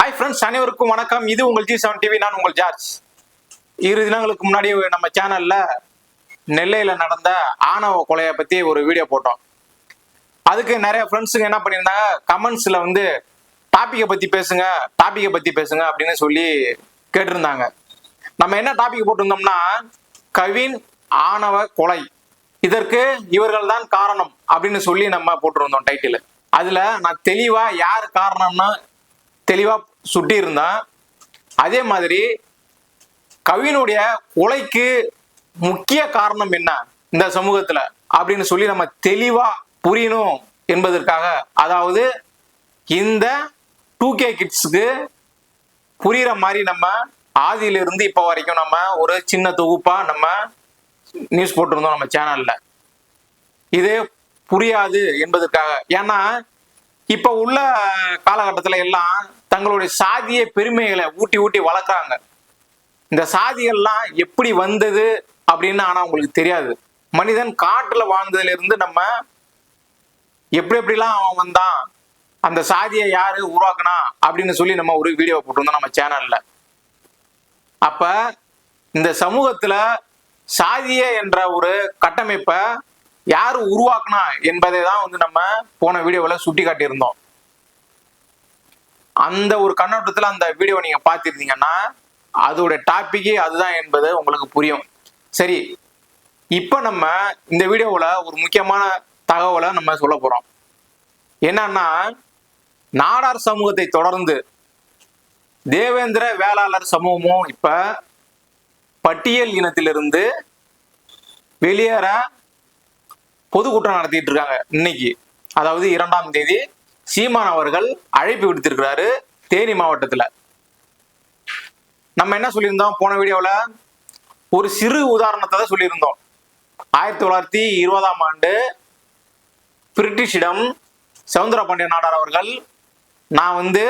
Hi friends அனைவருக்கும் வணக்கம். இது உங்கள் ஜி செவன் டிவி நான் உங்கள் ஜார்ஜ். இரு தினங்களுக்கு முன்னாடி நம்ம சேனல்ல நெல்லையில நடந்த ஆணவ கொலையை பத்தி ஒரு வீடியோ போட்டோம். அதுக்கு நிறைய ஃப்ரெண்ட்ஸுங்க என்ன பண்ணியிருந்தாங்க? கமெண்ட்ஸ்ல வந்து டாப்பிக்கை பத்தி பேசுங்க டாப்பிக்கை பத்தி பேசுங்க அப்படின்னு சொல்லி கேட்டிருந்தாங்க. நம்ம என்ன டாபிக் போட்டிருந்தோம்னா கவின் ஆணவ கொலை. இதற்கு இவர்கள் தான் காரணம் அப்படின்னு சொல்லி நம்ம போட்டிருந்தோம் டைட்டில் அதுல நான் தெளிவா யார் காரணம்னா தெளிவா சுட்டியிருந்தான் அதே மாதிரி கவினுடைய கொலைக்கு முக்கிய காரணம் என்ன இந்த சமூகத்துல அப்படின்னு சொல்லி நம்ம தெளிவா புரியணும் என்பதற்காக அதாவது இந்த டூ கே கிட்ஸுக்கு புரியுற மாதிரி நம்ம ஆதியில இருந்து இப்போ வரைக்கும் நம்ம ஒரு சின்ன தொகுப்பா நம்ம நியூஸ் போட்டிருந்தோம் நம்ம சேனல்ல இது புரியாது என்பதற்காக. ஏன்னா இப்ப உள்ள காலகட்டத்துல எல்லாம் தங்களுடைய சாதிய பெருமைகளை ஊட்டி ஊட்டி வளர்க்குறாங்க. இந்த சாதிகள்லாம் எப்படி வந்தது அப்படின்னு ஆனா உங்களுக்கு தெரியாது. மனிதன் காட்டில் வாழ்ந்ததுலேருந்து நம்ம எப்படி எப்படிலாம் அவன் வந்தான் அந்த சாதியை யாரு உருவாக்கினா அப்படின்னு சொல்லி நம்ம ஒரு வீடியோ போட்டிருந்தோம் நம்ம சேனல்ல அப்ப இந்த சமூகத்துல சாதிய என்ற ஒரு கட்டமைப்பை யாரு உருவாக்குனா என்பதை தான் வந்து நம்ம போன வீடியோவில் சுட்டி காட்டியிருந்தோம் அந்த ஒரு கண்ணோட்டத்தில் அந்த வீடியோ நீங்க பார்த்துருந்தீங்கன்னா அதோட டாபிக்கே அதுதான் என்பது உங்களுக்கு புரியும். சரி இப்போ நம்ம இந்த வீடியோவில் ஒரு முக்கியமான தகவலை நம்ம சொல்ல போறோம். என்னன்னா நாடார் சமூகத்தை தொடர்ந்து தேவேந்திர வேளாளர் சமூகமும் இப்ப பட்டியல் இனத்திலிருந்து வெளியேற பொதுக்கூட்டம் நடத்திட்டு இருக்காங்க இன்னைக்கு. அதாவது இரண்டாம் தேதி சீமான் அவர்கள் அழைப்பு விடுத்திருக்கிறாரு தேனி மாவட்டத்துல. நம்ம என்ன சொல்லியிருந்தோம் போன வீடியோவில் ஒரு சிறு உதாரணத்தை தான் சொல்லியிருந்தோம். ஆயிரத்தி தொள்ளாயிரத்தி இருபதாம் ஆண்டு பிரிட்டிஷிடம் சவுந்தர பாண்டிய நாடார் அவர்கள் நான் வந்து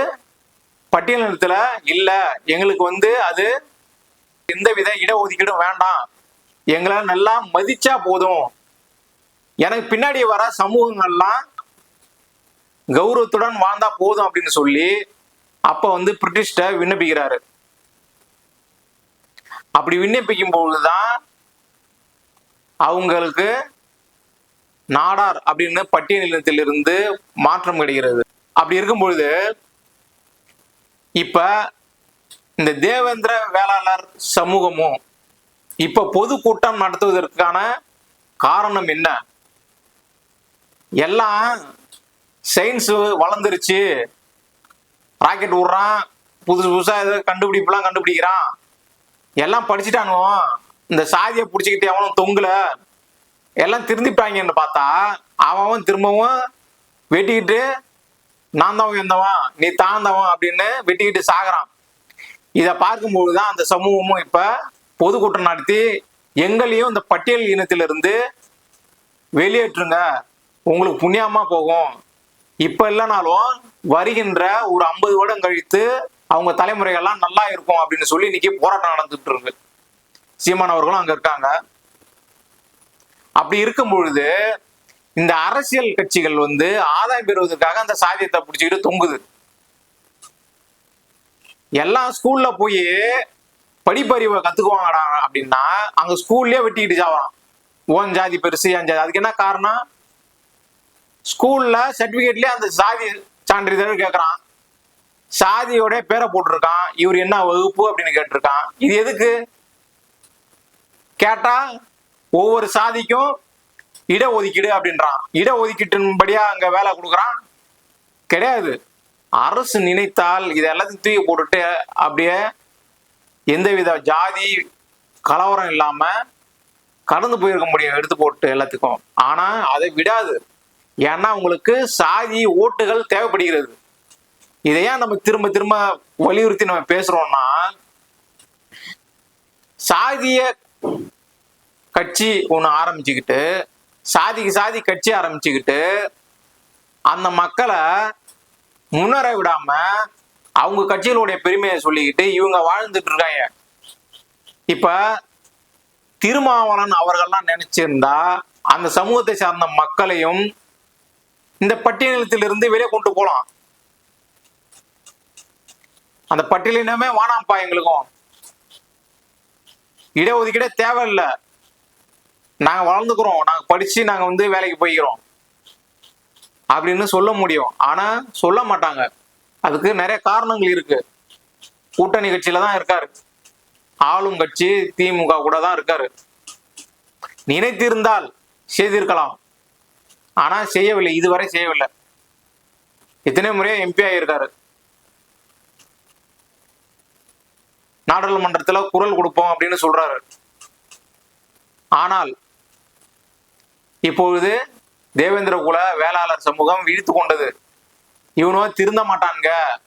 பட்டியல் பட்டியலினத்துல இல்லை எங்களுக்கு வந்து அது எந்தவித இடஒதுக்கீடும் வேண்டாம். எங்களை நல்லா மதிச்சா போதும். எனக்கு பின்னாடி வர சமூகங்கள்லாம் கௌரவத்துடன் வாழ்ந்தா போதும் அப்படின்னு சொல்லி அப்ப வந்து பிரிட்டிஷ்ட விண்ணப்பிக்கிறாரு. அப்படி விண்ணப்பிக்கும் பொழுதுதான் அவங்களுக்கு நாடார் அப்படின்னு பட்டியலினத்திலிருந்து மாற்றம் கிடைக்கிறது. அப்படி இருக்கும் பொழுது இப்ப இந்த தேவேந்திர வேளாளர் சமூகமும் இப்ப பொதுக்கூட்டம் நடத்துவதற்கான காரணம் என்ன? எல்லாம் சயின்ஸ் வளர்ந்துருச்சு. ராக்கெட் விடுறான் புதுசு புதுசாக ஏதோ கண்டுபிடிப்புலாம் கண்டுபிடிக்கிறான். எல்லாம் படிச்சுட்டானுவோம் இந்த சாதியை பிடிச்சிக்கிட்டு அவனும் தொங்கலை. எல்லாம் திருந்திட்டாங்கன்னு பார்த்தா. அவன் திரும்பவும் வெட்டிக்கிட்டு நான் தான் உயர்ந்தவன். நீ தாழ்ந்தவன் அப்படின்னு வெட்டிக்கிட்டு சாகிறான். இதை பார்க்கும்போது தான் அந்த சமூகமும் இப்போ பொதுக்கூட்டம் நடத்தி எங்களையும் இந்த பட்டியல் இனத்திலிருந்து வெளியேற்றுங்க. உங்களுக்கு புண்ணியமாக போகும். இப்ப இல்லைனாலும் வருகின்ற ஒரு ஐம்பது வருடம் கழித்து அவங்க தலைமுறைகள்லாம் நல்லா இருக்கும் அப்படின்னு சொல்லி இன்னைக்கு போராட்டம் நடந்துட்டு இருக்கு. சீமான் அவர்களும் அங்க இருக்காங்க. அப்படி இருக்கும் பொழுது இந்த அரசியல் கட்சிகள் வந்து ஆதாயம் பெறுவதற்காக அந்த சாதியத்தை பிடிச்சிக்கிட்டு தொங்குது. எல்லா ஸ்கூல்ல போய் படிப்பறிவை கத்துக்குவாங்கடா அப்படின்னா அங்க ஸ்கூல்லயே வெட்டிக்கிட்டு சாவறான். ஓன் ஜாதி பெருசு என் ஜாதி. அதுக்கு என்ன காரணம்? ஸ்கூல்ல சர்டிபிகேட்லயே அந்த சாதி சான்றிதழ் கேட்கறான் சாதியோட பேரை போட்டிருக்கான். இவர் என்ன வகுப்பு அப்படின்னு கேட்டிருக்கான். இது எதுக்கு? கேட்டா ஒவ்வொரு சாதிக்கும் இடஒதுக்கீடு அப்படின்றான். இடஒதுக்கீட்டின்படியா அங்க வேலை கொடுக்குறான்? கிடையாது. அரசு நினைத்தால் இது எல்லாத்தையும் தூக்கி போட்டுட்டு அப்படியே எந்தவித ஜாதி கலவரம் இல்லாம கடந்து போயிருக்க முடியும் எடுத்து போட்டு எல்லாத்துக்கும். ஆனா அதை விடாது. ஏன்னா உங்களுக்கு சாதி ஓட்டுகள் தேவைப்படுகிறது. இதை ஏன் நம்ம திரும்ப திரும்ப வலியுறுத்தி நம்ம பேசுறோம்னா சாதிய கட்சி ஒன்று ஆரம்பிச்சுக்கிட்டு சாதிக்கு சாதி கட்சி ஆரம்பிச்சுக்கிட்டு அந்த மக்களை முன்னேற விடாம அவங்க கட்சிகளுடைய பெருமையை சொல்லிக்கிட்டு இவங்க வாழ்ந்துட்டு இருக்காங்க. இப்ப திருமாவளன் அவர்கள்லாம் நினைச்சிருந்தா அந்த சமூகத்தை சார்ந்த மக்களையும் இந்த பட்டியலத்திலிருந்து வெளியே கொண்டு போகலாம் அந்த பட்டியலினமே வானாம்ப்பா எங்களுக்கும். இடஒதுக்கீடே தேவையில்லை. நாங்க வளர்ந்துக்கிறோம். நாங்க படிச்சு நாங்க வந்து வேலைக்கு போய்க்கிறோம். அப்படின்னு சொல்ல முடியும். ஆனா சொல்ல மாட்டாங்க. அதுக்கு நிறைய காரணங்கள் இருக்கு. கூட்டணி கட்சியில தான் இருக்காரு. ஆளும் கட்சி திமுக கூட தான் இருக்காரு. நினைத்திருந்தால் செய்திருக்கலாம். ஆனா செய்யவில்லை இதுவரை செய்யவில்லை. இத்தனை முறையா எம்பி ஆகியிருக்காரு. நாடாளுமன்றத்தில் குரல் கொடுப்போம் அப்படின்னு சொல்றாரு. ஆனால் இப்பொழுது தேவேந்திர குல வேளாளர் சமூகம் விழித்து கொண்டது. இவனோ திருந்த மாட்டானுங்க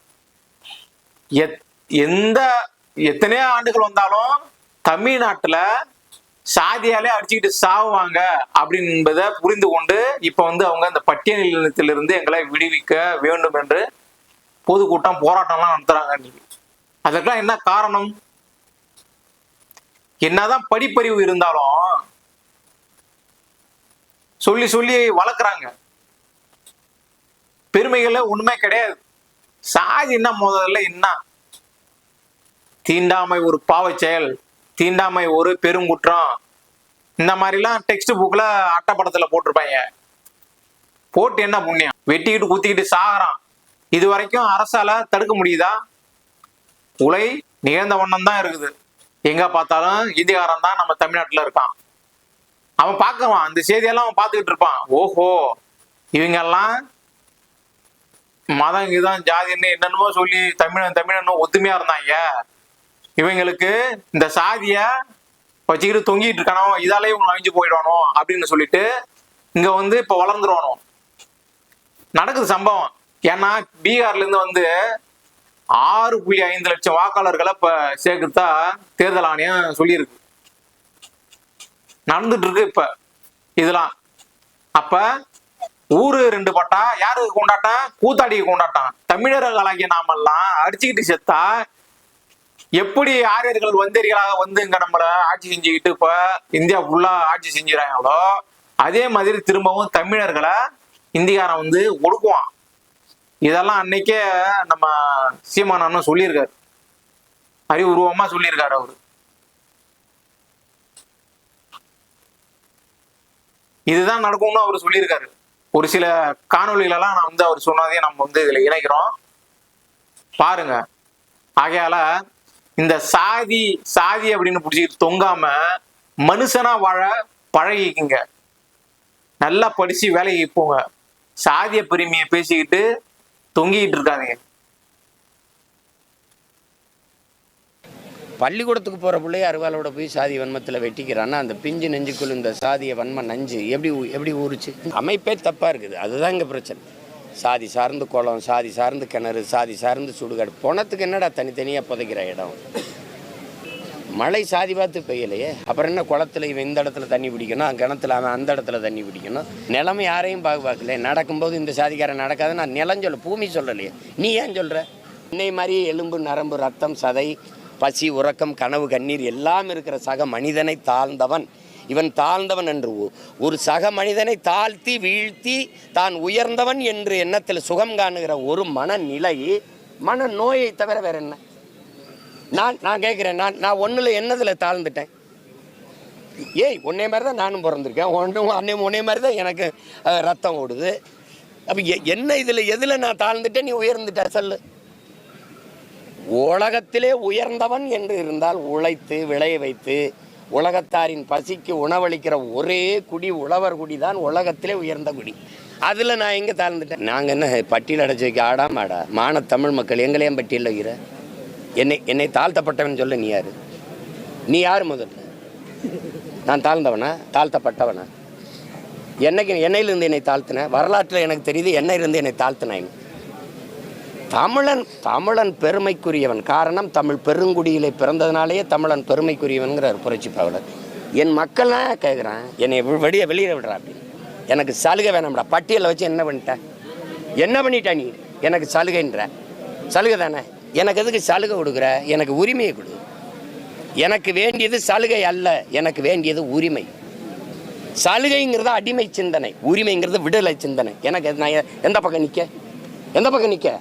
எத்- எந்த எத்தனையோ ஆண்டுகள் வந்தாலும் தமிழ்நாட்டுல சாதியாலே அடிச்சுக்கிட்டு சாவுவாங்க அப்படின்பதை புரிந்து கொண்டு இப்ப வந்து அவங்க அந்த பட்டியல் நிலையத்திலிருந்து எங்களை விடுவிக்க வேண்டும் என்று பொதுக்கூட்டம் போராட்டம்லாம் நடத்துறாங்க இன்னைக்கு. அதற்கெல்லாம் என்ன காரணம்? என்னதான் படிப்பறிவு இருந்தாலும் சொல்லி சொல்லி வளர்க்குறாங்க. பெருமைகள்ல ஒண்ணுமே கிடையாது. சாதி என்ன முதல்ல என்ன? தீண்டாமை ஒரு பாவ செயல். தீண்டாமை ஒரு பெருங்குற்றம். இந்த மாதிரிலாம் டெக்ஸ்ட் புக்ல அட்டப்படத்தில் போட்டிருப்பாங்க. போட்டு என்ன புண்ணியம்? வெட்டிக்கிட்டு குத்திக்கிட்டு சாகிறான். இது வரைக்கும் அரசால தடுக்க முடியுதா? உலை நிகழ்ந்த வண்ணம் தான் இருக்குது. எங்க பார்த்தாலும் இந்திகாரன் தான் நம்ம தமிழ்நாட்டுல இருக்கான். அவன் பார்க்கவான். அந்த செய்தியெல்லாம் அவன் பார்த்துக்கிட்டு இருப்பான். ஓஹோ இவங்க எல்லாம் மதம் இதுதான் ஜாதின்னு என்னென்னமோ சொல்லி தமிழன் தமிழன் ஒத்துமையா இருந்தாங்க. இவங்களுக்கு இந்த சாதிய வச்சுக்கிட்டு தொங்கிட்டு இருக்கானோ இதாலே இவங்க அழிஞ்சு போயிடணும் அப்படின்னு சொல்லிட்டு இங்க வந்து இப்ப வளர்ந்துருவானோ. நடக்குது சம்பவம். ஏன்னா பீகார்ல இருந்து வந்து ஆறு புள்ளி ஐந்து லட்சம் வாக்காளர்களை இப்ப சேர்க்கறதா தேர்தல் ஆணையம் சொல்லியிருக்கு. நடந்துட்டு இருக்கு இப்ப இதெல்லாம். அப்ப ஊரு ரெண்டு பட்டா யாருக்கு கொண்டாட்டம்? கூத்தாடிக்கு கொண்டாட்டம். தமிழர்களாகிய நாமெல்லாம் அடிச்சுக்கிட்டு செத்தா எப்படி ஆரியர்கள் வந்தீர்களாக வந்து இங்க நம்மள ஆட்சி செஞ்சுக்கிட்டு இப்ப இந்தியா ஃபுல்லா ஆட்சி செஞ்சுறாங்களோ அதே மாதிரி திரும்பவும் தமிழர்களை இந்தியாரன் வந்து ஒடுக்குவான். இதெல்லாம் அன்னைக்கே நம்ம சீமான் சொல்லியிருக்காரு. அறிவுருவமா சொல்லியிருக்காரு அவரு. இதுதான் நடக்கும்னு அவர் சொல்லியிருக்காரு. ஒரு சில காணொலிகளெல்லாம் நான் வந்து அவர் சொன்னதையும் நம்ம வந்து இதுல இணைக்கிறோம். பாருங்க. ஆகையால இந்த சாதி சாதி அப்படின்னு பிடிச்சிக்கிட்டு தொங்காம மனுஷனா வாழ பழகிக்குங்க. நல்லா படிச்சு வேலைக்கு போங்க. சாதிய பெருமையை பேசிக்கிட்டு தொங்கிக்கிட்டு இருக்காதீங்க. பள்ளிக்கூடத்துக்கு போகிற பிள்ளைய அருவாளோட போய் சாதி வன்மத்தில் வெட்டிக்கிறான்னா அந்த பிஞ்சு நெஞ்சுக்குள் இந்த சாதிய வன்ம நஞ்சு எப்படி எப்படி ஊறுச்சு? அமைப்பே தப்பாக இருக்குது. அதுதான் இங்கே பிரச்சனை. சாதி சார்ந்து குளம் சாதி சார்ந்து கிணறு சாதி சார்ந்து சுடுகாடு. போனத்துக்கு என்னடா தனித்தனியாக புதைக்கிற இடம்? மழை சாதி பார்த்து பெய்யலையே. அப்புறம் என்ன குளத்துல இவன் இந்த இடத்துல தண்ணி பிடிக்கணும் கிணத்துல அவன் அந்த இடத்துல தண்ணி பிடிக்கணும்? நிலமை யாரையும் பார்க்க பார்க்கல நடக்கும்போது இந்த சாதிக்காரன் நடக்காது நான் நிலம் சொல்ல பூமி சொல்லலையே. நீ ஏன் சொல்கிற இன்னை மாதிரி எலும்பு நரம்பு ரத்தம் சதை பசி உறக்கம் கனவு கண்ணீர் எல்லாம் இருக்கிற சக மனிதனை தாழ்ந்தவன். இவன் தாழ்ந்தவன் என்று ஒரு சக மனிதனை தாழ்த்தி வீழ்த்தி தான் உயர்ந்தவன் என்று எண்ணத்தில் சுகம் காணுகிற ஒரு மனநிலை மன நோயை தவிர வேற என்ன? நான் நான் கேட்குறேன் நான் நான் ஒன்றில் என்னதில் தாழ்ந்துட்டேன். ஏய் உன்னே மாதிரி தான் நானும் பிறந்திருக்கேன். ஒன்றும் அன்னை உன்னே மாதிரி தான் எனக்கு ரத்தம் ஓடுது. அப்போ என்ன இதில் எதில் நான் தாழ்ந்துட்டேன்? நீ உயர்ந்துட்ட சொல்லு. உலகத்திலே உயர்ந்தவன் என்று இருந்தால் உழைத்து விளைய வைத்து உலகத்தாரின் பசிக்கு உணவளிக்கிற ஒரே குடி உழவர் குடி தான் உலகத்திலே உயர்ந்த குடி. அதில் நான் எங்கே தாழ்ந்துட்டேன்? நாங்கள் என்ன பட்டியல் அடைச்சி வைக்க ஆடா மாடா? மான தமிழ் மக்கள் எங்களையும் பட்டியலில் வைக்கிற? என்னை என்னை தாழ்த்தப்பட்டவன் சொல்ல நீ யார்? நீ யார் முதல்ல? நான் தாழ்ந்தவனா? தாழ்த்தப்பட்டவனா? என்னைக்கு என்னையிலிருந்து என்னை தாழ்த்தின? வரலாற்றில் எனக்கு தெரியுது என்னையிலிருந்து என்னை தாழ்த்தினேன் தமிழன் தமிழன் பெருமைக்குரியவன். காரணம் தமிழ் பெருங்குடியிலே பிறந்ததுனாலேயே தமிழன் பெருமைக்குரியவன்கிறார் புரட்சி பாவலர். என் மக்கள்லாம் கேட்குறான் என்னை வெளியே வெளியே விடுறா அப்படின்னு எனக்கு சலுகை வேணாம்டா. பட்டியலில் வச்சு என்ன பண்ணிட்ட? என்ன பண்ணிட்ட நீ? எனக்கு சலுகைன்ற. சலுகை தானே? எனக்கு எதுக்கு சலுகை கொடுக்குற? எனக்கு உரிமையை கொடு. எனக்கு வேண்டியது சலுகை அல்ல. எனக்கு வேண்டியது உரிமை. சலுகைங்கிறது அடிமை சிந்தனை. உரிமைங்கிறது விடுதலை சிந்தனை. எனக்கு நான் எந்த பக்கம் நிற்க எந்த பக்கம் நிற்க